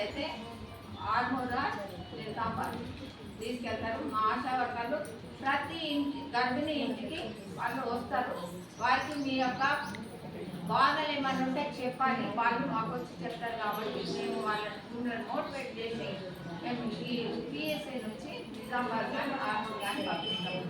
అయితే ఆర్మోరా కాపాలి తీసుకెళ్తారు. మా ఆశా వర్గాలు ప్రతి ఇంటి గర్భిణీ ఇంటికి వాళ్ళు వస్తారు. వారికి మీ యొక్క బాధలు ఏమైనా ఉంటే చెప్పాలి. వాళ్ళు మాకు వచ్చి చెప్తారు కాబట్టి మేము వాళ్ళ వాళ్ళని మోటివేట్ చేసి మేము ఈ పిఎస్ఐ నుంచి నిజామాబాద్ కానీ ఆర్మూర్ కానీ పంపిస్తాము.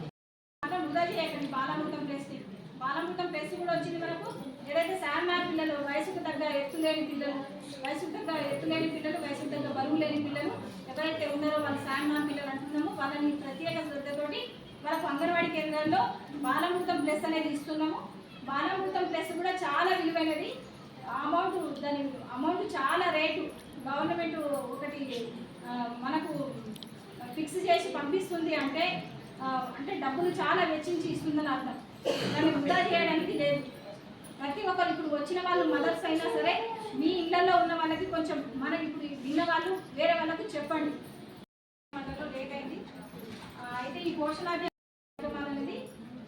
అంటే వృధా చేయకండి. బాలామృతం టెస్ట్ బాలామృతం కూడా వచ్చింది మనకు ఏదైతే శాన్మా పిల్లలు వయసుకు తగ్గ ఎత్తు లేని పిల్లలు వయసుకు తగ్గ ఎత్తు లేని పిల్లలు వయసుకు తగ్గ బరువు లేని పిల్లలు ఎవరైతే ఉన్నారో వాళ్ళ శాన్మా పిల్లలు అంటున్నామో వాళ్ళని ప్రత్యేక శ్రద్ధతోటి వాళ్ళకు అంగన్వాడీ కేంద్రాల్లో బాలమృతం ప్లస్ అనేది ఇస్తున్నాము. బాలమృతం ప్లస్ కూడా చాలా విలువైనది. అమౌంట్ దాని అమౌంట్ చాలా రేటు. గవర్నమెంట్ ఒకటి మనకు ఫిక్స్ చేసి పంపిస్తుంది అంటే అంటే డబ్బులు చాలా వెచ్చించి ఇస్తుందని అర్థం. దాన్ని వృధా చేయడానికి లేదు. ప్రతి ఒక్కరు ఇప్పుడు వచ్చిన వాళ్ళు మదర్స్ అయినా సరే మీ ఇళ్ళలో ఉన్న వాళ్ళకి కొంచెం మనం ఇప్పుడు విన్న వాళ్ళు వేరే వాళ్ళకు చెప్పండి. లేట్ అయింది. అయితే ఈ పోషణాభియానం అనేది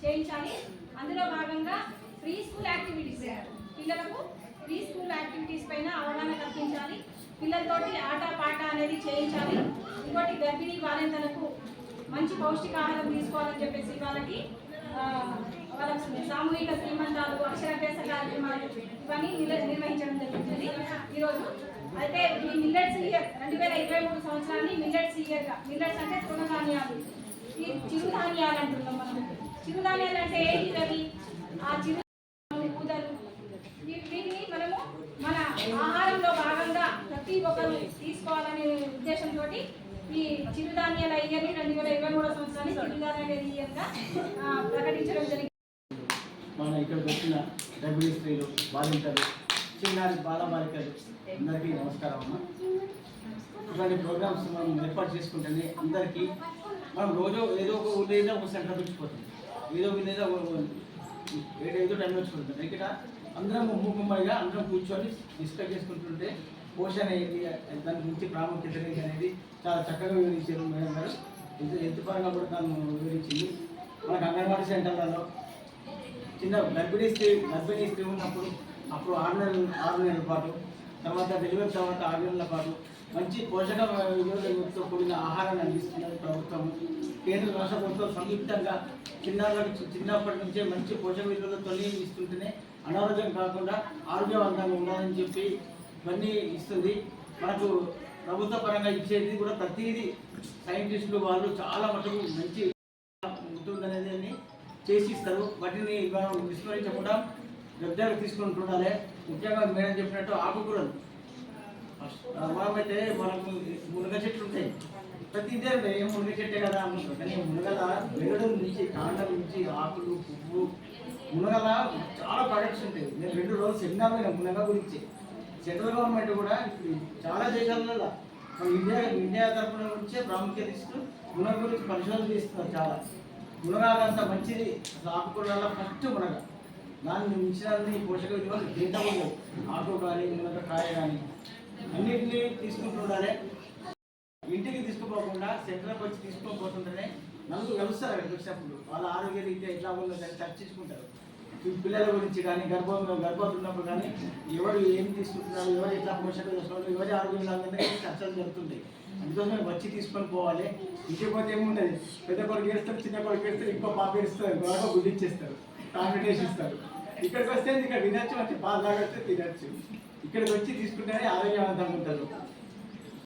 చేయించాలి. అందులో భాగంగా ప్రీ స్కూల్ యాక్టివిటీస్ పిల్లలకు ప్రీ స్కూల్ యాక్టివిటీస్ పైన అవగాహన కల్పించాలి. పిల్లలతోటి ఆట పాట అనేది చేయించాలి. ఇంకోటి గర్భిణీ బాలింతలకు మంచి పౌష్టికాహారం తీసుకోవాలని చెప్పేసి వాళ్ళకి సామూహిక శ్రీమంతాలు అక్షరాభ్యాస కార్యక్రమాలు ఇవన్నీ నిర్వహించడం జరుగుతుంది ఈరోజు అయితే ఈ మిల్లెట్స్ ఇయర్ రెండు వేల ఇరవై మూడు సంవత్సరాన్ని మిల్లెట్స్ ఇయర్గా మిల్లెట్స్ అంటే తృణధాన్యాలు ఈ చిరుధాన్యాలు అంటున్నాం మనం. చిరుధాన్యాలు అంటే ఏంటి అవి ఆ చిరు కూదలు వీ- వీటిని మనము మన ఆహారంలో భాగంగా ప్రతి ఒక్కరు తీసుకోవాలనే ఉద్దేశంతో ఈ చిరుధాన్యాల ఇయర్ని రెండు వేల ఇరవై మూడో సంవత్సరాన్ని చిరుధాన్యాల ఇయర్గా ప్రకటించడం జరిగింది. మన ఇక్కడికి వచ్చిన గర్భిణీ స్త్రీలు బాలింతలు చిన్నారి బాల బాలికలు అందరికీ నమస్కారం అమ్మ. ఇట్లాంటి ప్రోగ్రామ్స్ మనం ఏర్పాటు చేసుకుంటేనే అందరికీ మనం రోజు ఏదో ఒక ఊళ్ళో ఏదో ఒక సెంటర్ పెంచిపోతుంది ఏదో వినేదో ఏదో ఏదో టైంలో వచ్చిపోతుంది ఇక్కడ అందరం మూకుమ్మడిగా అందరం కూర్చొని డిస్కస్ చేసుకుంటుంటే పోషణ ఏంటి? దాని గురించి ప్రాముఖ్యత ఏంటి అనేది చాలా చక్కగా వివరించారు మేడం గారు. ఎంత ఎంత పరంగా కూడా తను వివరించింది. మనకు అంగన్వాడీ సెంటర్లలో చిన్న గర్భిణీ స్త్రీ గర్భిణీ స్త్రీ ఉన్నప్పుడు అప్పుడు ఆరు నెలలు ఆరు నెలల పాటు తర్వాత డెలివరీ తర్వాత ఆరు నెలల పాటు మంచి పోషక విలువలతో కూడిన ఆహారాన్ని అందిస్తున్నది ప్రభుత్వం కేంద్ర రాష్ట్ర ప్రభుత్వం సంయుక్తంగా చిన్నప్పటి చిన్నప్పటి నుంచే మంచి పోషక విలువలతో ఇస్తుంటేనే అనారోగ్యం కాకుండా ఆరోగ్యవంతంగా ఉండాలని చెప్పి ఇవన్నీ ఇస్తుంది. మనకు ప్రభుత్వ పరంగా ఇచ్చేది కూడా ప్రతిదీ సైంటిస్టులు వాళ్ళు చాలా మటుకు మంచి ఉంటుందనేది చేసి ఇస్తారు వాటిని మనం విస్మరించకుండా శ్రద్ధగా తీసుకుని ఉండాలి. ముఖ్యంగా మేడం చెప్పినట్టు ఆకుకూరలు. మనమైతే మనకు మునగ చెట్లు ఉంటాయి. ప్రతి ఇదే ఏం మునగ చెట్టే కదా అనుకుంటాం కానీ మునగల వెగడం నుంచి కాండం నుంచి ఆకులు పువ్వు మునగల చాలా ప్రొడక్ట్స్ ఉంటాయి. నేను రెండు రోజులు సెమినార్ మునగ గురించి. సెంట్రల్ గవర్నమెంట్ కూడా చాలా దేశాలలో మన ఇండియా ఇండియా తరఫున నుంచే ప్రాముఖ్యత ఇస్తూ మునగ గురించి పరిశోధన చేస్తున్నారు చాలా. మునగ మంచిది. ఆకుకూరల ఫస్ట్ మునగ. దాన్ని మించిన పోషక విలువలు దేంట్లో ఉండవు ఆకు కానీ మునగ కాయ కానీ. అన్నింటినీ తీసుకుంటుండాలి ఇంటికి తీసుకుపోకుండా సెంటర్కి వచ్చి తీసుకోకపోతుంటేనే నలుగురు కలుస్తారు అక్కడికి వచ్చినప్పుడు వాళ్ళ ఆరోగ్య రీత్యా ఎట్లా ఉందో దాన్ని చర్చించుకుంటారు. పిల్లల గురించి కానీ గర్భం గర్భవతి ఉన్నప్పుడు కానీ ఎవరు ఏం తీసుకుంటున్నారు ఎవరు ఎట్లా పోషణ చేస్తున్నారు ఎవరి ఆరోగ్యం లాగానే చర్చలు జరుగుతుంటాయి. అందుకోసమే వచ్చి తీసుకొని పోవాలి. ఇంటికి పోతే ఏముండదు. పెద్ద కొడుకు వేస్తారు చిన్న కొడుకు వేస్తారు ఇంకో పాప వేస్తారు బాగా గుడ్డిచ్చేస్తారు కాంపిటేషన్ ఇస్తారు ఇక్కడికి వస్తే ఇక్కడ వినొచ్చు మంచి పాలు తాగొచ్చు తినచ్చు. ఇక్కడికి వచ్చి తీసుకుంటేనే ఆరోగ్యవంతంగా ఉంటారు.